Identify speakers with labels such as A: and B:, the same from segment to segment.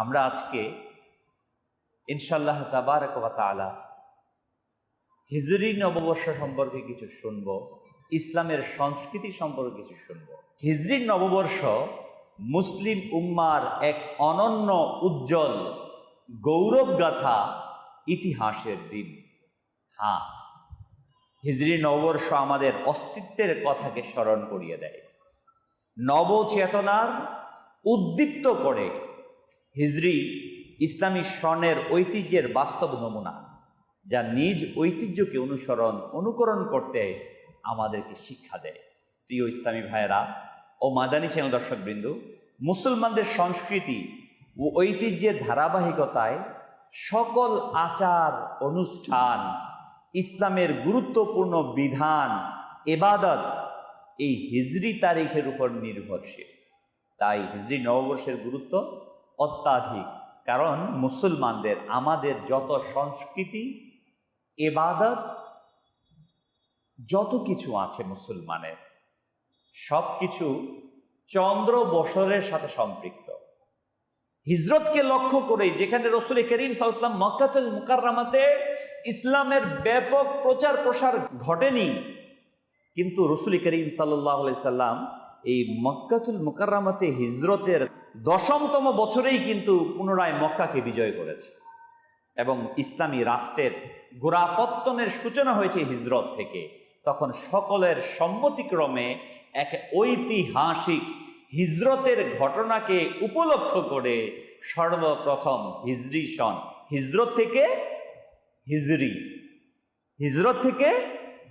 A: আমরা আজকে ইনশাল্লাহ তাবারক ওয়া তাআলা হিজরি নববর্ষ সম্পর্কে কিছু শুনব, ইসলামের সংস্কৃতি সম্পর্কে কিছু শুনব। হিজরি নববর্ষ মুসলিম উম্মার এক অনন্য উজ্জ্বল গৌরবগাথা ইতিহাসের দিন। হ্যাঁ হিজরি নববর্ষ আমাদের অস্তিত্বের কথাকে স্মরণ করিয়ে দেয়। নবচেতনার উদ্দীপ্ত করে হিজরি ইসলামী স্বর্ণের ঐতিহ্যের বাস্তব নমুনা, যা নিজ ঐতিহ্যকে অনুসরণ, অনুকরণ করতে আমাদেরকে শিক্ষা দেয়। প্রিয় ইসলামী ভাইয়েরা ও মাদানী চ্যানেল দর্শকবৃন্দ, মুসলমানদের সংস্কৃতি ও ঐতিহ্যের ধারাবাহিকতায় সকল আচার, অনুষ্ঠান, ইসলামের গুরুত্বপূর্ণ বিধান, এবাদত এই হিজরি তারিখের উপর নির্ভরশীল। তাই হিজরি নববর্ষের গুরুত্ব অত্যাধিক। কারণ মুসলমানদের, আমাদের যত সংস্কৃতি এবাদত যত কিছু আছে মুসলমানের সব কিছু চন্দ্র বসরের সাথে সম্পৃক্ত। হিজরতকে লক্ষ্য করে যেখানে রসুল করিম সাল্লাম মক্কাতুল মুকাররামাতে ইসলামের ব্যাপক প্রচার প্রসার ঘটেনি, কিন্তু রসুল করিম সাল্লাহ সাল্লাম এই মক্কাতুল মুকাররামাতে হিজরতের দশমতম বছরেই কিন্তু পুনরায় মক্কাকে বিজয় করেছে। এবং ইসলামী রাষ্ট্রের গোড়াপত্তনের সূচনা হয়েছে হিজরত থেকে। তখন সকলের সম্মতিক্রমে এক ঐতিহাসিক হিজরতের ঘটনাকে উপলক্ষ করে সর্বপ্রথম হিজরি সন হিজরত থেকে হিজরি। হিজরত থেকে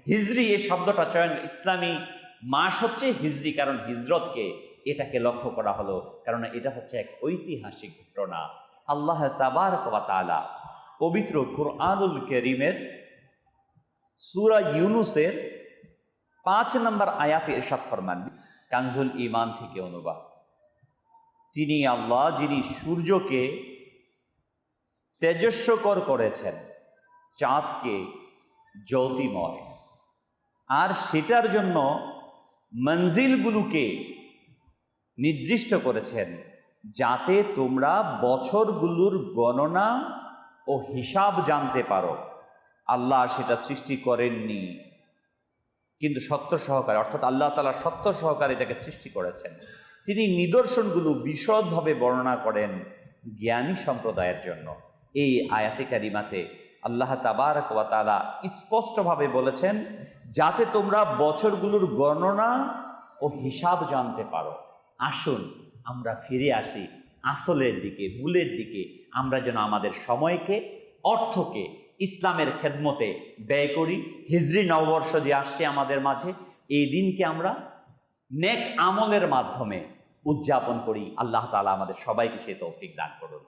A: হিজরি, এই শব্দটা চয়ন ইসলামী মাস হচ্ছে হিজরি, কারণ হিজরতকে এটাকে লক্ষ্য করা হলো কারণ এটা হচ্ছে এক ঐতিহাসিক ঘটনা। আল্লাহ তাবার তালা পবিত্র কুরআনুল করিমের সুরা ইউনুসের পাঁচ নম্বর আয়াতে এরশাদ ফরমান, কানজুল ইমান থেকে অনুবাদ। তিনি আল্লাহ, যিনি সূর্যকে তেজস্বকর করেছেন, চাঁদকে জ্যোতিময়। আর সেটার জন্য মঞ্জিলগুলোকে নির্দিষ্ট করেছেন, যাতে তোমরা বছরগুলোর গণনা ও হিসাব জানতে পারো। আল্লাহ সেটা সৃষ্টি করেননি। কিন্তু সত্য সহকারে, অর্থাৎ আল্লাহ তালা সত্য সহকারে এটাকে সৃষ্টি করেছেন। তিনি নিদর্শনগুলো বিশদভাবে বর্ণনা করেন জ্ঞানী সম্প্রদায়ের জন্য। এই আয়াতে কারিমাতে আল্লাহ তাবার তালা স্পষ্টভাবে বলেছেন, যাতে তোমরা বছরগুলোর গণনা ও হিসাব জানতে পারো। আসুন, আমরা ফিরে আসি আসলের দিকে, মূলের দিকে। আমরা যেন আমাদের সময়কে, অর্থকে, ইসলামের খেদমতে ব্যয় করি। হিজরি নববর্ষ যে আসছে আমাদের মাঝে, এই দিনকে আমরা নেক আমলের মাধ্যমে উদযাপন করি। আল্লাহ তালা আমাদের সবাইকে সে তৌফিক দান করুন।